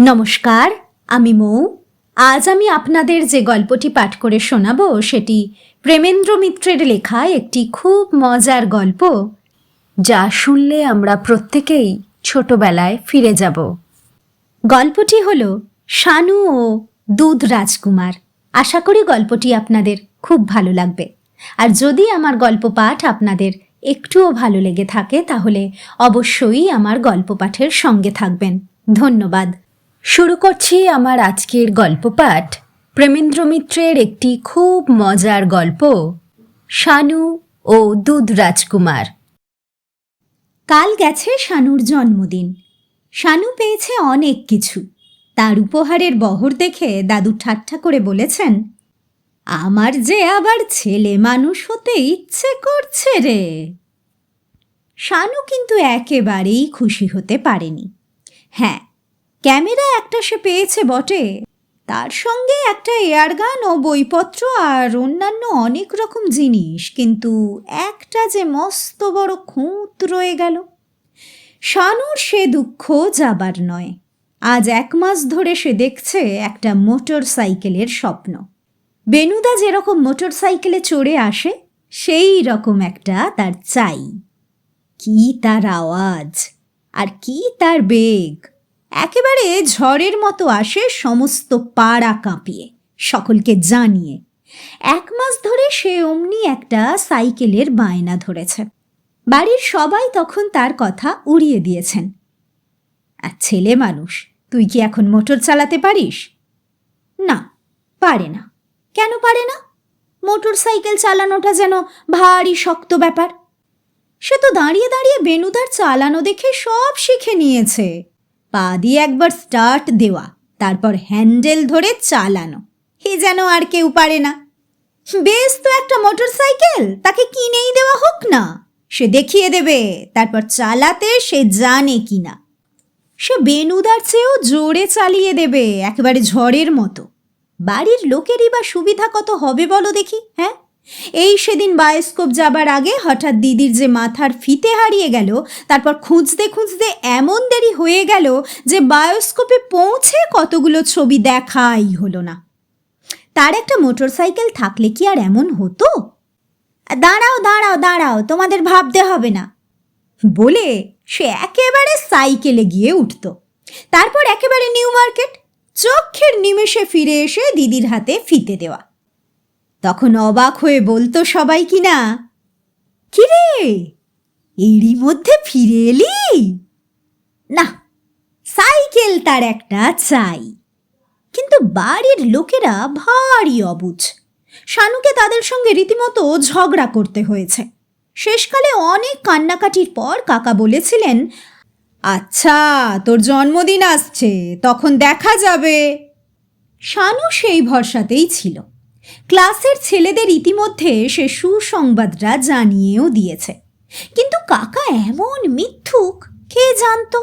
নমস্কার, আমি মৌ। আজ আমি আপনাদের যে গল্পটি পাঠ করে শোনাব, সেটি প্রেমেন্দ্র মিত্রের লেখা একটি খুব মজার গল্প, যা শুনলে আমরা প্রত্যেকেই ছোটবেলায় ফিরে যাব। গল্পটি হল শানু ও দুধ রাজকুমার। আশা করি গল্পটি আপনাদের খুব ভালো লাগবে। আর যদি আমার গল্প পাঠ আপনাদের একটুও ভালো লেগে থাকে, তাহলে অবশ্যই আমার গল্প পাঠের সঙ্গে থাকবেন। ধন্যবাদ। শুরু করছি আমার আজকের গল্প পাঠ। প্রেমেন্দ্র মিত্রের একটি খুব মজার গল্প, শানু ও দুধ রাজকুমার। কাল গেছে শানুর জন্মদিন। শানু পেয়েছে অনেক কিছু। তার উপহারের বহর দেখে দাদু ঠাট্টা করে বলেছেন, আমার যে আবার ছেলে মানুষ হতে ইচ্ছে করছে রে। শানু কিন্তু একেবারেই খুশি হতে পারেনি। হ্যাঁ ক্যামেরা একটা সে পেয়েছে বটে। তার সঙ্গে একটা এয়ারগান ও বইপত্র আর অন্যান্য অনেক রকম জিনিস, কিন্তু একটা যে মস্ত বড় খুঁত রয়ে গেল। শানুর সে দুঃখ যাবার নয়। আজ এক মাস ধরে সে দেখছে একটা মোটর সাইকেলের স্বপ্ন। বেনুদা যেরকম মোটর সাইকেলে চড়ে আসে, সেই রকম একটা তার চাই। কি তার আওয়াজ, আর কি তার বেগ একেবারে ঝড়ের মতো আসে সমস্ত পাড়া কাঁপিয়ে, সকলকে জানিয়ে। এক মাস ধরে সে অমনি একটা সাইকেলের বায়না ধরেছে। বাড়ির সবাই তখন তার কথা উড়িয়ে দিয়েছেন। আর ছেলে মানুষ, তুই কি এখন মোটর চালাতে পারিস? না, পারে না। কেন পারে না? মোটর সাইকেল চালানোটা যেন ভারী শক্ত ব্যাপার। সে তো দাঁড়িয়ে দাঁড়িয়ে বেনুদার চালানো দেখে সব শিখে নিয়েছে। পা দিয়ে একবার স্টার্ট দেওয়া, তারপর হ্যান্ডেল ধরে চালানো। হে যেন আর কেউ পারে না। বেশ তো একটা মোটর সাইকেল তাকে কিনেই দেওয়া হোক না। সে দেখিয়ে দেবে, তারপর চালাতে সে জানে কি না সে বেনুদার চেয়েও জোরে চালিয়ে দেবে, একেবারে ঝড়ের মতো। বাড়ির লোকেরই বা সুবিধা কত হবে বলো দেখি হ্যাঁ? এই সেদিন বায়োস্কোপ যাবার আগে হঠাৎ দিদির যে মাথার ফিতে হারিয়ে গেল, তারপর খুঁজতে খুঁজতে এমন দেরি হয়ে গেল যে বায়োস্কোপে পৌঁছে কতগুলো ছবি দেখাই হলো না। তার একটা মোটর সাইকেল থাকলে কি আর এমন হতো? দাঁড়াও দাঁড়াও দাঁড়াও, তোমাদের ভাবতে হবে না। বলে সে একেবারে সাইকেলে গিয়ে উঠত। তারপর একেবারে নিউ মার্কেট চক্ষের নিমেষে ফিরে এসে দিদির হাতে ফিতে দেওয়া। তখন অবাক হয়ে বলতো সবাই কি না কিরে, এরই মধ্যে ফিরে এলি? না, সাইকেল তার একটা চাই, কিন্তু বাড়ির লোকেরা ভারী অবুঝ। শানুকে তাদের সঙ্গে রীতিমতো ঝগড়া করতে হয়েছে। শেষকালে অনেক কান্নাকাটির পর কাকা বলেছিলেন আচ্ছা তোর জন্মদিন আসছে, তখন দেখা যাবে। শানু সেই ভরসাতেই ছিল। ক্লাসের ছেলেদের ইতিমধ্যে সে সুসংবাদটা জানিয়েও দিয়েছে। কিন্তু কাকা এমন মিথ্যুক, কে জানতো?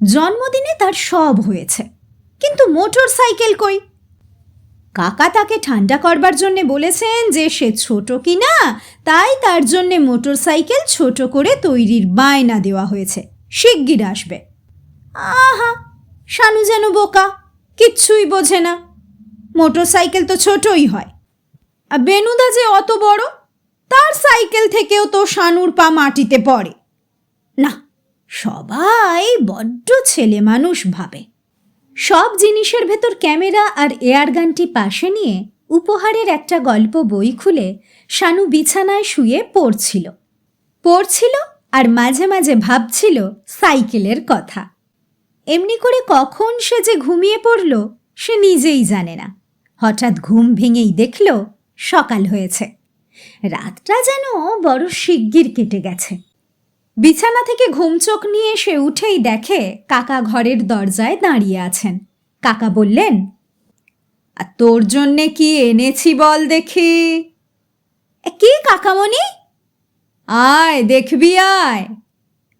জন্মদিনে তার সব হয়েছে, কিন্তু মোটর সাইকেল কই? কাকা তাকে ঠান্ডা করবার জন্য বলেছেন যে সে ছোট কি না তাই তার জন্যে মোটর সাইকেল ছোট করে তৈরির বায়না দেওয়া হয়েছে। শিগগির আসবে। আহা, শানু যেন বোকা, কিচ্ছুই বোঝে না। মোটর সাইকেল তো ছোটই হয়। আর বেনুদা যে অত বড়, তার সাইকেল থেকেও তো শানুর পা মাটিতে পড়ে। না, সবাই বড্ড ছেলে মানুষ ভাবে। সব জিনিসের ভেতর ক্যামেরা আর এয়ারগানটি পাশে নিয়ে উপহারের একটা গল্প বই খুলে শানু বিছানায় শুয়ে পড়ছিল। পড়ছিল আর মাঝে মাঝে ভাবছিল সাইকেলের কথা। এমনি করে কখন সে যে ঘুমিয়ে পড়ল, সে নিজেই জানে না। হঠাৎ ঘুম ভেঙেই দেখল সকাল হয়েছে। রাতটা যেন বড় শিগগির কেটে গেছে। বিছানা থেকে ঘুম চোখ নিয়ে সে উঠেই দেখে কাকা ঘরের দরজায় দাঁড়িয়ে আছেন। কাকা বললেন "আর তোর জন্যে কি এনেছি বল দেখি? "এ, কি কাকামণি? আয় দেখবি আয়।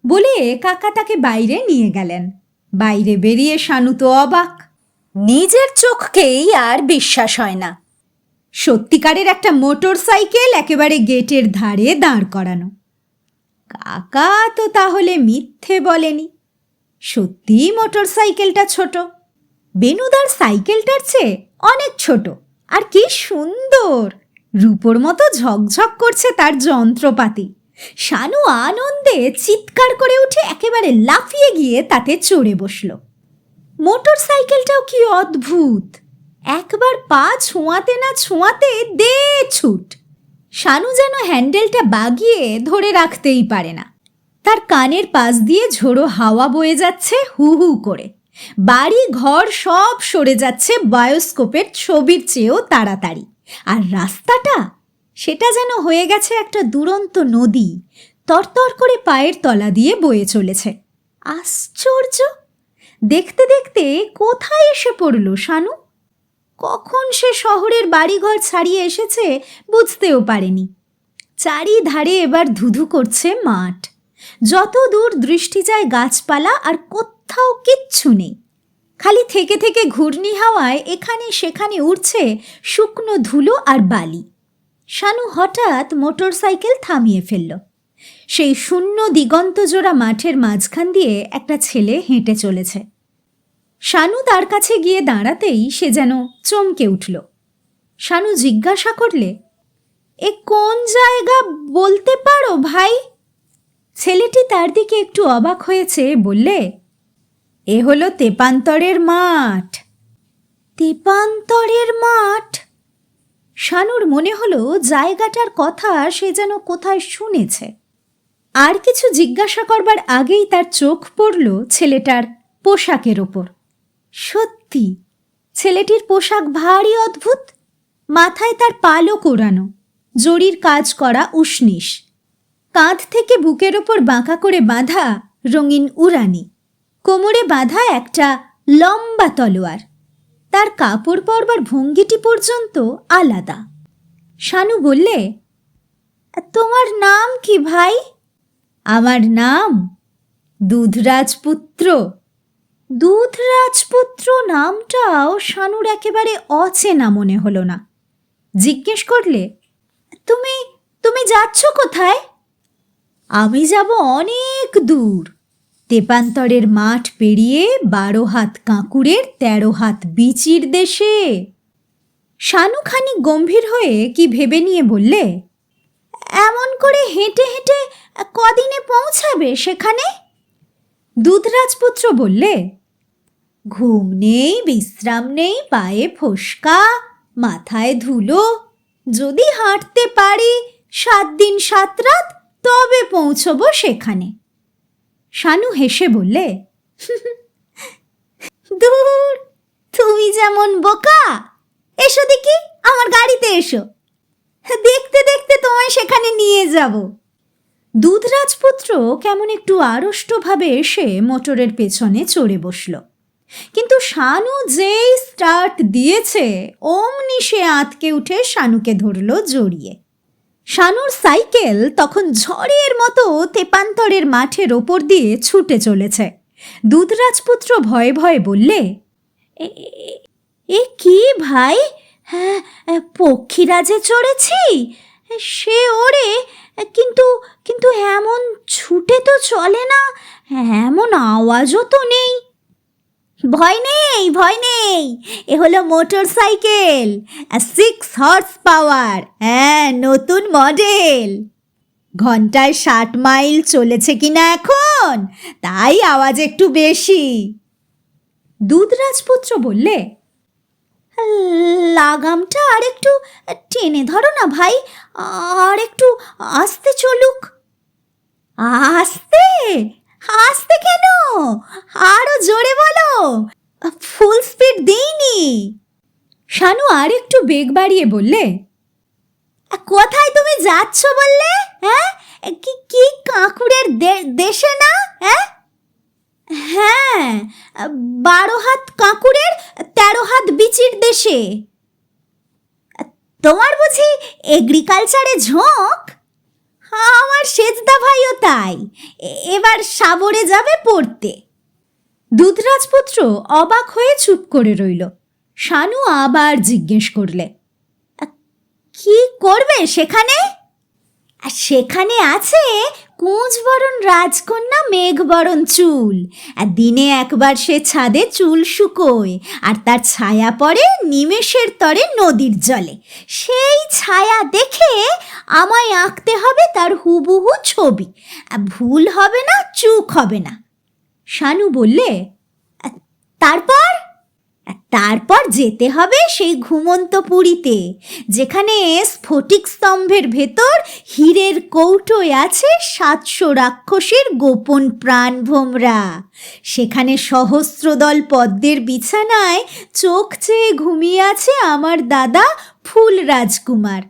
বলে কাকা তাকে বাইরে নিয়ে গেলেন। বাইরে বেরিয়ে শানু তো অবাক। নিজের চোখকেই আর বিশ্বাস হয় না। সত্যিকারের একটা মোটর সাইকেল একেবারে গেটের ধারে দাঁড় করানো। কাকা তো তাহলে মিথ্যে বলেনি। সত্যিই মোটর সাইকেলটা ছোট। বেনুদার সাইকেলটার চেয়ে অনেক ছোট। আর কি সুন্দর! রূপোর মতো ঝকঝক করছে তার যন্ত্রপাতি। শানু আনন্দে চিৎকার করে উঠে একেবারে লাফিয়ে গিয়ে তাতে চড়ে বসল। মোটর সাইকেলটাও কি অদ্ভুত? একবার পা ছোঁয়াতে না ছোঁয়াতে দে ছুট। শানু যেন হ্যান্ডেলটা বাগিয়ে ধরে রাখতেই পারে না। তার কানের পাশ দিয়ে ঝোড়ো হাওয়া বয়ে যাচ্ছে হু হু করে। বাড়ি, ঘর সব সরে যাচ্ছে বায়োস্কোপের ছবির চেয়েও তাড়াতাড়ি। আর রাস্তাটা? সেটা যেন হয়ে গেছে একটা দুরন্ত নদী। তরতর করে পায়ের তলা দিয়ে বয়ে চলেছে। আশ্চর্য! দেখতে দেখতে কোথায় এসে পড়ল, শানু? কখন সে শহরের বাড়িঘর ছাড়িয়ে এসেছে বুঝতেও পারেনি। চারিধারে এবার ধুধু করছে মাঠ। যত দূর দৃষ্টি যায় গাছপালা আর কোথাও কিচ্ছু নেই। খালি থেকে থেকে ঘূর্ণি হাওয়ায় এখানে সেখানে উড়ছে শুকনো ধুলো আর বালি। শানু হঠাৎ মোটর সাইকেল থামিয়ে ফেলল। সেই শূন্য দিগন্তজোড়া মাঠের মাঝখান দিয়ে একটা ছেলে হেঁটে চলেছে। শানু তার কাছে গিয়ে দাঁড়াতেই সে যেন চমকে উঠল। শানু জিজ্ঞাসা করলে, এ কোন জায়গা বলতে পারো ভাই? ছেলেটি তার দিকে একটু অবাক হয়েছে, বললে, এ হলো তেপান্তরের মাঠ। তেপান্তরের মাঠ? শানুর মনে হলো জায়গাটার কথা সে যেন কোথায় শুনেছে। আর কিছু জিজ্ঞাসা করবার আগেই তার চোখ পড়ল ছেলেটার পোশাকের ওপর। সত্যি? ছেলেটির পোশাক ভারী অদ্ভুত। মাথায় তার পালও কোরানো জরির কাজ করা উষ্ণিস। কাঁধ থেকে বুকের ওপর বাঁকা করে বাঁধা রঙিন উড়ানি। কোমরে বাঁধা একটা লম্বা তলোয়ার। তার কাপড় পরবার ভঙ্গিটি পর্যন্ত আলাদা। শানু বললে, তোমার নাম কি ভাই? আমার নাম দুধরাজপুত্র দুধরাজপুত্র নামটাও শানুর একেবারে অচেনা মনে হলো না। জিজ্ঞেস করলে, তুমি তুমি যাচ্ছ কোথায়? আমি যাব অনেক দূর। তেপান্তরের মাঠ পেরিয়ে বারো হাত কাঁকুড়ের তেরো হাত বিচির দেশে। শানু খানিক গম্ভীর হয়ে কি ভেবে নিয়ে বললে, এমন করে হেঁটে হেঁটে কদিনে পৌঁছাবে সেখানে? দুধরাজপুত্র বললে ঘুম নেই, বিশ্রাম নেই, পায়ে ফোসকা, মাথায় ধুলো। যদি হাঁটতে পারি, সাত দিন সাত রাত, তবে পৌঁছবো সেখানে। শানু হেসে বললে দূর তুমি যেমন বোকা, এসো দেখি আমার গাড়িতে এসো। দেখতে দেখতে তোমায় সেখানে নিয়ে যাব। দুধরাজপুত্র কেমন একটু আড়ষ্টভাবে এসে মোটরের পেছনে চড়ে বসল। কিন্তু শানু যেই স্টার্ট দিয়েছে, অমনি সে আঁতকে উঠে শানুকে ধরল জড়িয়ে। শানুর সাইকেল তখন ঝড়ের মতো তেপান্তরের মাঠের ওপর দিয়ে ছুটে চলেছে। দুধরাজপুত্র ভয়ে ভয়ে বললে, "এ- কি ভাই? হ্যাঁ পক্ষীরাজে চড়েছি, সে ওরে, কিন্তু কিন্তু এমন ছুটে তো চলে না, এমন আওয়াজও তো নেই। ভয় নেই ভয় নেই। এ হলো motorcycle six horsepower হ্যাঁ নতুন মডেল। ঘন্টায় ষাট মাইল চলেছে কিনা এখন? তাই আওয়াজ একটু বেশি। দুধরাজপুত্র বললে, লাগামটা আর একটু টেনে ধরো না ভাই আর একটু আস্তে চলুক। আস্তে? আস্তে কেন? আরও জোরে বলো। ফুল স্পিড দিইনি। শানু আর একটু বেগ বাড়িয়ে বললে কোথায় তুমি যাচ্ছ বললে? হ্যাঁ কি কি কাকুরের দে- দেশে না? হ্যাঁ হ্যাঁ বারো হাত কাকুরের তেরো হাত বিচির দেশে। তোমার বুঝি এগ্রিকালচারে ঝোঁক? আমার সেজদা ভাইও তাই। এবার সাবরে যাবে পড়তে। দুধরাজপুত্র অবাক হয়ে চুপ করে রইল। শানু আবার জিজ্ঞেস করলে কি করবে সেখানে? সেখানে আছে কুঁজবরণ রাজকন্যা মেঘবরণ চুল। আর দিনে একবার সে ছাদে চুল শুকোয়, আর তার ছায়া পড়ে নিমেষের তরে নদীর জলে। সেই ছায়া দেখে আমায় আঁকতে হবে তার হুবহু ছবি। ভুল হবে না, চুক হবে না। শানু বললে তারপর? তারপর যেতে হবে সেই ঘুমন্ত পুরীতে, যেখানে স্ফটিক স্তম্ভের ভেতর হীরের কৌটোয় আছে সাতশো রাক্ষসের গোপন প্রাণভোমরা সেখানে সহস্রদল পদ্মের বিছানায় চোখ চেয়ে ঘুমিয়ে আছে আমার দাদা ফুল রাজকুমার।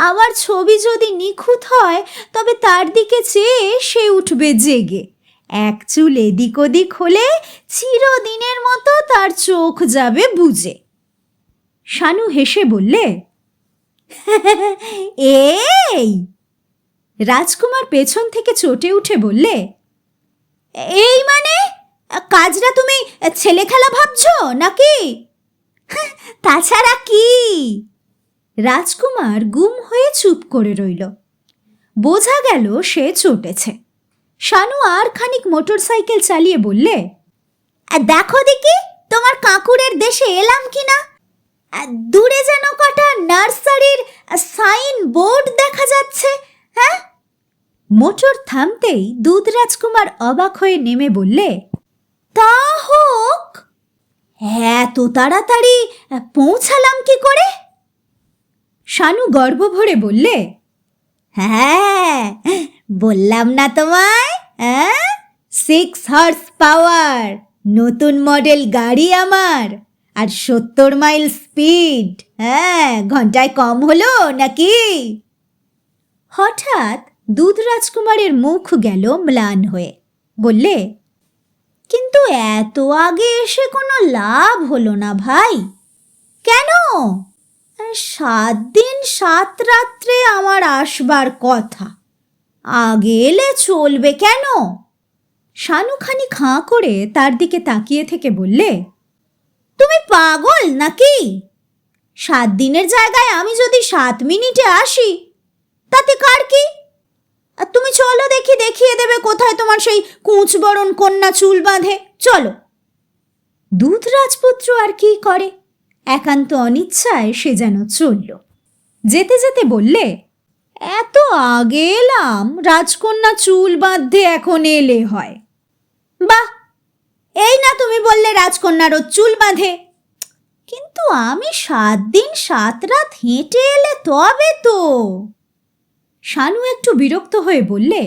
আমার ছবি যদি নিখুঁত হয়, তবে তার দিকে চেয়ে সে উঠবে জেগে। এক চুল এদিক ওদিক হলে চিরদিনের মতো তার চোখ যাবে বুঝে শানু হেসে বললে, এই! রাজকুমার পেছন থেকে চটে উঠে বললে, এই মানে? কাজটা তুমি ছেলে খেলা ভাবছ নাকি? তাছাড়া কি? রাজকুমার গুম হয়ে চুপ করে রইল। বোঝা গেল সে চটেছে। শানু আর খানিক মোটর সাইকেল চালিয়ে বললে দেখো দেখি তোমার কাকুরের দেশে এলাম কিনা। দূরে যেন কটা নার্সারির সাইন বোর্ড দেখা যাচ্ছে হ্যাঁ? মোটর থামতেই দুধ রাজকুমার অবাক হয়ে নেমে বললে, তা হোক এত তাড়াতাড়ি পৌঁছালাম কি করে? শানু গর্ব ভরে বললে হ্যাঁ বললাম না তোমায় সিক্স হর্স পাওয়ার নতুন মডেল গাড়ি আমার, আর সত্তর মাইল স্পিড হ্যাঁ ঘন্টায় কম হলো নাকি? হঠাৎ দুধ রাজকুমারের মুখ গেল ম্লান হয়ে, বললে, কিন্তু এত আগে এসে কোনো লাভ হলো না ভাই। কেন? সাত দিন সাত রাত্রে আমার আসবার কথা। আগে এলে চলবে কেন? শানুখানি খাঁ করে তার দিকে তাকিয়ে থেকে বললে, তুমি পাগল নাকি? সাত দিনের জায়গায় আমি যদি সাত মিনিটে আসি, তাতে কার কি? আর তুমি চলো দেখি, দেখিয়ে দেবে কোথায় তোমার সেই কুঁচবরণ কন্যা চুল বাঁধে। চলো। দুধ রাজপুত্র আর কি করে? একান্ত অনিচ্ছায় সে যেন চলল। যেতে যেতে বললে, এত আগে এলাম, রাজকন্যা চুল বাঁধতে এখন এলে হয়। বাহ, এই না তুমি বললে রাজকন্যারও চুল বাঁধে। কিন্তু আমি সাত দিন সাত রাত হেঁটে এলে তবে তো। শানু একটু বিরক্ত হয়ে বললে,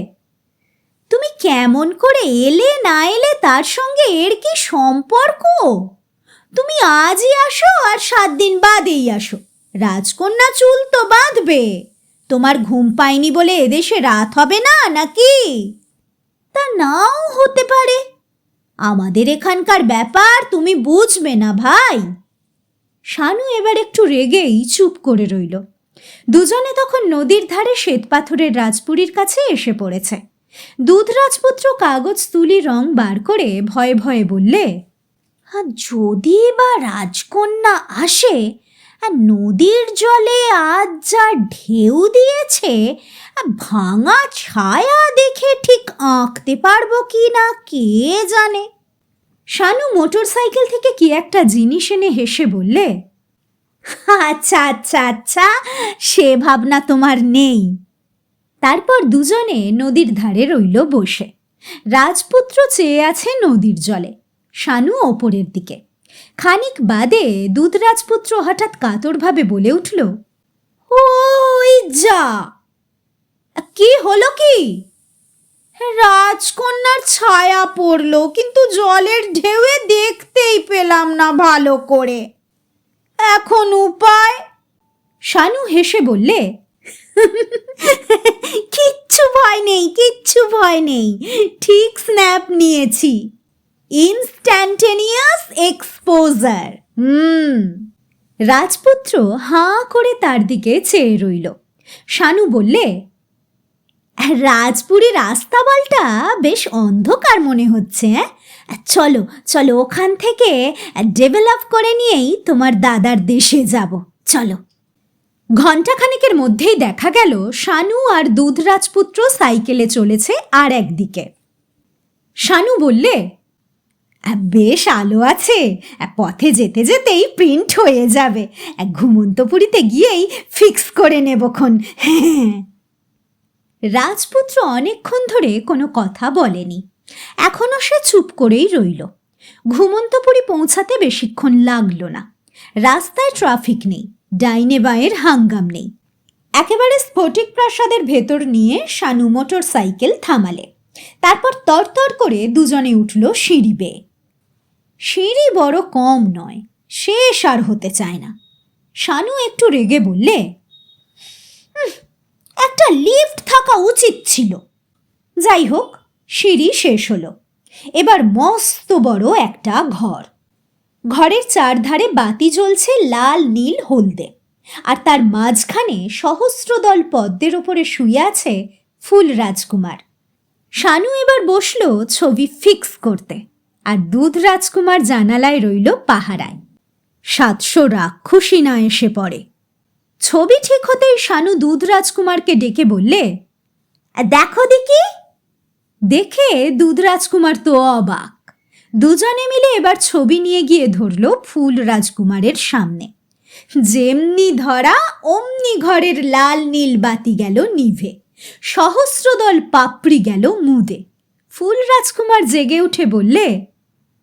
তুমি কেমন করে এলে না এলে তার সঙ্গে এর কি সম্পর্ক? তুমি আজই আসো আর সাত দিন বাদেই আসো। রাজকন্যা চুল তো বাঁধবে। তোমার ঘুম পায়নি বলে এদেশে রাত হবে না, নাকি? তা নাও হতে পারে। আমাদের এখানকার ব্যাপার তুমি বুঝবে না ভাই। শানু এবার একটু রেগেই চুপ করে রইল। দুজনে তখন নদীর ধারে শ্বেতপাথরের রাজপুরীর কাছে এসে পড়েছে। দুধ রাজপুত্র কাগজ তুলি রং বার করে ভয়ে ভয়ে বললে আর যদি বা রাজকন্যা আসে, আর নদীর জলে আজ যা ঢেউ দিয়েছে ভাঙা ছায়া দেখে ঠিক আঁকতে পারব কি না, কে জানে? শানু মোটর সাইকেল থেকে কি একটা জিনিস এনে হেসে বললে আচ্ছা আচ্ছা আচ্ছা সে ভাবনা তোমার নেই। তারপর দুজনে নদীর ধারে রইল বসে। রাজপুত্র চেয়ে আছে নদীর জলে। শানু ওপরের দিকে। খানিক বাদে দুধ রাজপুত্র হঠাৎ কাতরভাবে বলে উঠল, ওই যা! কি হলো কি? রাজকন্যার ছায়া পড়ল, কিন্তু জলের ঢেউয়ে দেখতেই পেলাম না ভালো করে। এখন উপায়? শানু হেসে বললে, কিচ্ছু ভয় নেই, কিচ্ছু ভয় নেই। ঠিক স্ন্যাপ নিয়েছি। ইনস্ট্যান্টেনিয়াস এক্সপোজার হুম রাজপুত্র হাঁ করে তার দিকে চেয়ে রইল। শানু বললে রাজপুরী রাস্তাবলটা বেশ অন্ধকার মনে হচ্ছে চলো চলো ওখান থেকে ডেভেলপ করে নিয়েই তোমার দাদার দেশে যাব। চলো। ঘণ্টাখানেকের মধ্যেই দেখা গেল শানু আর দুধ রাজপুত্র সাইকেলে চলেছে আর একদিকে শানু বললে "আহ, বেশ আলো আছে। পথে যেতে যেতেই প্রিন্ট হয়ে যাবে। এক ঘুমন্ত পুরীতে গিয়েই ফিক্স করে নেবক্ষণ হ্যাঁ রাজপুত্র অনেকক্ষণ ধরে কোনো কথা বলেনি। এখনও সে চুপ করেই রইল। ঘুমন্তপুরী পৌঁছাতে বেশিক্ষণ লাগল না। রাস্তায় ট্রাফিক নেই, ডাইনে বাঁয়ের হাঙ্গাম নেই। একেবারে স্ফটিক প্রাসাদের ভেতর নিয়ে শানু মোটর সাইকেল থামালে। তারপর তরতর করে দুজনে উঠল সিঁড়ি বেয়ে। সিঁড়ি বড় কম নয় শেষ আর হতে চায় না। শানু একটু রেগে বললে "উফ, একটা লিফট থাকা উচিত ছিল। যাই হোক সিঁড়ি শেষ হলো। এবার মস্ত বড় একটা ঘর। ঘরের চারধারে বাতি জ্বলছে লাল নীল হলদে। আর তার মাঝখানে সহস্রদল পদ্মের ওপরে শুয়ে আছে ফুল রাজকুমার। শানু এবার বসল ছবি ফিক্স করতে। আর দুধ রাজকুমার জানালায় রইল পাহারায়। সাতশো রাক্ষসী না এসে পড়ে। ছবি ঠিক হতেই শানু দুধ রাজকুমারকে ডেকে বললে, দেখো দেখি। দেখে দুধ রাজকুমার তো অবাক। দুজনে মিলে এবার ছবি নিয়ে গিয়ে ধরল ফুল রাজকুমারের সামনে। যেমনি ধরা, অমনি ঘরের লাল নীল বাতি গেল নিভে। সহস্রদল পাপড়ি গেল মুদে। ফুল রাজকুমার জেগে উঠে বললে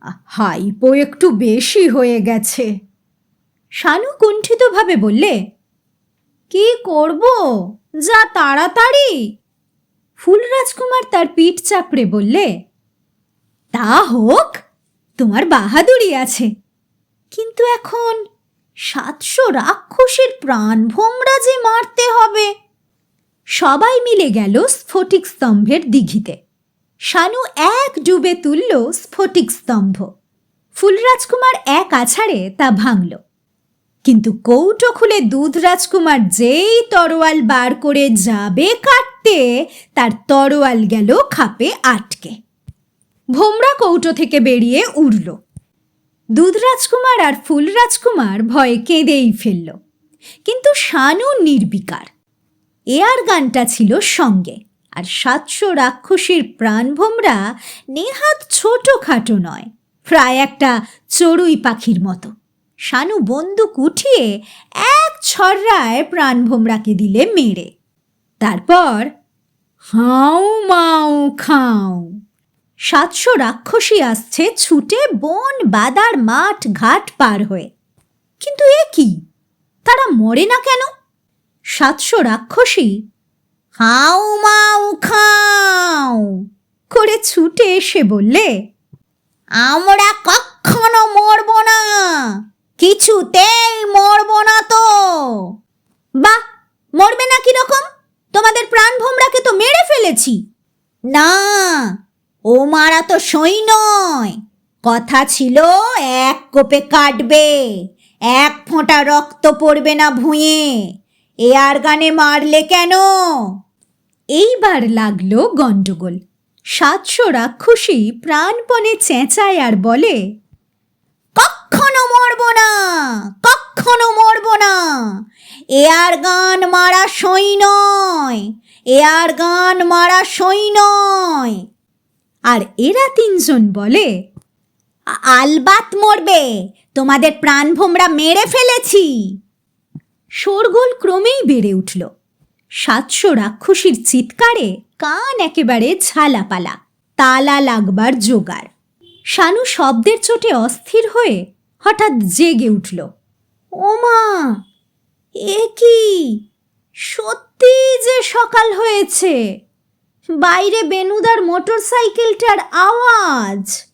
হাইপো একটু বেশি হয়ে গেছে। শানু কুণ্ঠিতভাবে বললে, কি করব? যা তাড়াতাড়ি। ফুল রাজকুমার তার পিঠ চাপড়ে বললে, তা হোক, তোমার বাহাদুরি আছে। কিন্তু এখন সাতশো রাক্ষসের প্রাণ ভোমরা যে মারতে হবে। সবাই মিলে গেল স্ফটিক স্তম্ভের দিঘিতে। শানু এক ডুবে তুলল স্ফটিক স্তম্ভ। ফুল রাজকুমার এক আছাড়ে তা ভাঙল। কিন্তু কৌটো খুলে দুধ রাজকুমার যেই তরোয়াল বার করে যাবে কাটতে, তার তরোয়াল গেল খাপে আটকে। ভোমরা কৌটো থেকে বেরিয়ে উড়ল। দুধ রাজকুমার আর ফুল রাজকুমার ভয়ে কেঁদেই ফেলল। কিন্তু শানু নির্বিকার। এয়ার গানটা ছিল সঙ্গে। আর সাতশো রাক্ষসীর প্রাণভোমরা নেহাত ছোটখাটো নয়, প্রায় একটা চড়ুই পাখির মতো। শানু বন্দুক উঠিয়ে এক ছড়রায় প্রাণভোমরাকে দিলে মেরে। তারপর হাউ মাউ খাও। সাতশো রাক্ষসী আসছে ছুটে বন, বাদার মাঠ, ঘাট পার হয়ে। কিন্তু এ কি? তারা মরে না কেন? সাতশো রাক্ষসী হাউ মাউ খাও। করে ছুটে এসে বললে, আমরা কখনো মরব না, কিছুতেই মরব না তো। বাহ, মরবে না কীরকম? তোমাদের প্রাণ ভোমরাকে তো মেরে ফেলেছি। না ও মারা তো সই নয়। কথা ছিল, এক কোপে কাটবে, এক ফোঁটা রক্ত পড়বে না ভুঁয়ে এয়ার গানে মারলে কেন? এইবার লাগল গণ্ডগোল। সাতশো রাক্ষসী প্রাণপণে চেঁচায় আর বলে কখনো মরব না কখনো মরব না। এয়ার গান মারা সই নয় এয়ার গান মারা সই নয়। আর এরা তিনজন বলে, আলবাত মরবে, তোমাদের প্রাণভোমরা মেরে ফেলেছি। শোরগোল ক্রমেই বেড়ে উঠল। সাতশো রাক্ষসীর চিৎকারে কান একেবারে ঝালাপালা তালা লাগবার জোগাড়। শানু শব্দের চোটে অস্থির হয়ে হঠাৎ জেগে উঠল। ওমা, এ কি? সত্যি যে সকাল হয়েছে। বাইরে বেনুদার মোটর সাইকেলটার আওয়াজ।